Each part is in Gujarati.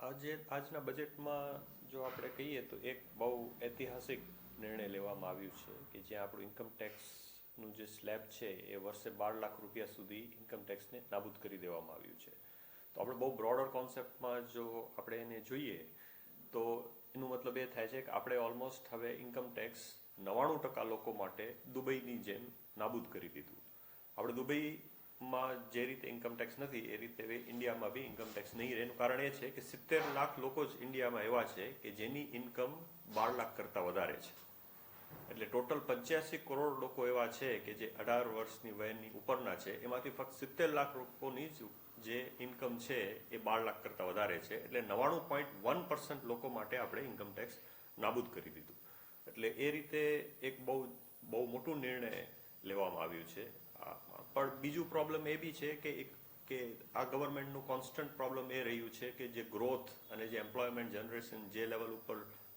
આજે આજના બજેટમાં જો આપણે કહીએ તો એક બહુ ઐતિહાસિક નિર્ણય લેવામાં આવ્યું છે કે જ્યાં આપણું ઇન્કમ ટેક્સનું જે સ્લેબ છે એ વર્ષે બાર લાખ રૂપિયા સુધી ઇન્કમ ટેક્સને નાબૂદ કરી દેવામાં આવ્યું છે. તો આપણે બહુ બ્રોડર કોન્સેપ્ટમાં જો આપણે એને જોઈએ તો એનો મતલબ એ થાય છે કે આપણે ઓલમોસ્ટ હવે ઇન્કમ ટેક્સ નવ્વાણું ટકા લોકો માટે દુબઈની જેમ નાબૂદ કરી દીધું. આપણે દુબઈમાં જે રીતે ઇન્કમ ટેક્સ નથી, એ રીતે હવે ઇન્ડિયામાં બી ઇન્કમ ટેક્સ નહીં રહે. એનું કારણ એ છે કે સિત્તેર લાખ લોકો જ ઇન્ડિયામાં એવા છે કે જેની ઇન્કમ બાર લાખ કરતાં વધારે છે. એટલે ટોટલ પંચ્યાસી કરોડ લોકો એવા છે કે જે અઢાર વર્ષની વયની ઉપરના છે. એમાંથી ફક્ત સિત્તેર લાખ લોકોની જ જે ઇન્કમ છે એ બાર લાખ કરતાં વધારે છે. એટલે નવ્વાણું પોઈન્ટ વન પર્સન્ટ લોકો માટે આપણે ઇન્કમ ટેક્સ નાબૂદ કરી દીધું. એટલે એ રીતે એક બહુ બહુ મોટું નિર્ણય લેવામાં આવ્યું છે. પણ બીજું પ્રોબ્લેમ એ બી છે કે એક, કે આ ગવર્મેન્ટનું કોન્સ્ટન્ટ પ્રોબ્લેમ એ રહ્યું છે કે જે ગ્રોથ અને જે એમ્પ્લોયમેન્ટ જનરેશન જે લેવલ ઉપર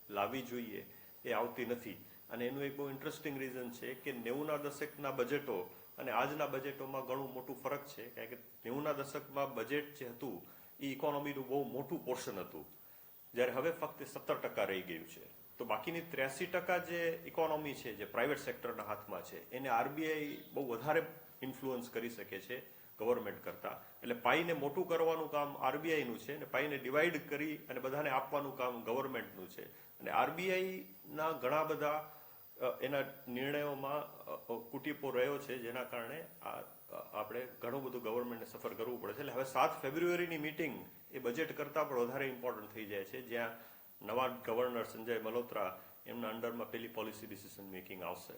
લાવવી જોઈએ એ આવતી નથી. અને એનું એક બહુ ઇન્ટરેસ્ટિંગ રીઝન છે કે નેવુંના દશકના બજેટો અને આજના બજેટોમાં ઘણું મોટું ફરક છે. કારણ કે નેવુંના દશકમાં બજેટ જે હતું, એ ઇકોનોમીનું બહુ મોટું પોર્શન હતું. જ્યારે હવે ફક્ત સત્તર ટકા રહી ગયું છે. તો બાકીની ત્ર્યાસી ટકા જે ઇકોનોમી છે, જે પ્રાઇવેટ સેક્ટરના હાથમાં છે, એને આરબીઆઈ બહુ વધારે ઇન્ફ્લુઅન્સ કરી શકે છે ગવર્મેન્ટ કરતા. એટલે પાઈને મોટું કરવાનું કામ આરબીઆઈનું છે અને પાઈને ડિવાઈડ કરી અને બધાને આપવાનું કામ ગવર્મેન્ટનું છે. અને આરબીઆઈના ઘણા બધા એના નિર્ણયોમાં કુટીપો રહ્યો છે, જેના કારણે આ આપણે ઘણું બધું ગવર્મેન્ટને સફર કરવું પડે છે. એટલે હવે સાત ફેબ્રુઆરીની મિટિંગ એ બજેટ કરતાં પણ વધારે ઇમ્પોર્ટન્ટ થઈ જાય છે. જ્યાં નવા ગવર્નર સંજય મલોત્રા એમના અંડરમાં પેલી પોલિસી ડિસિઝન મેકિંગ આવશે.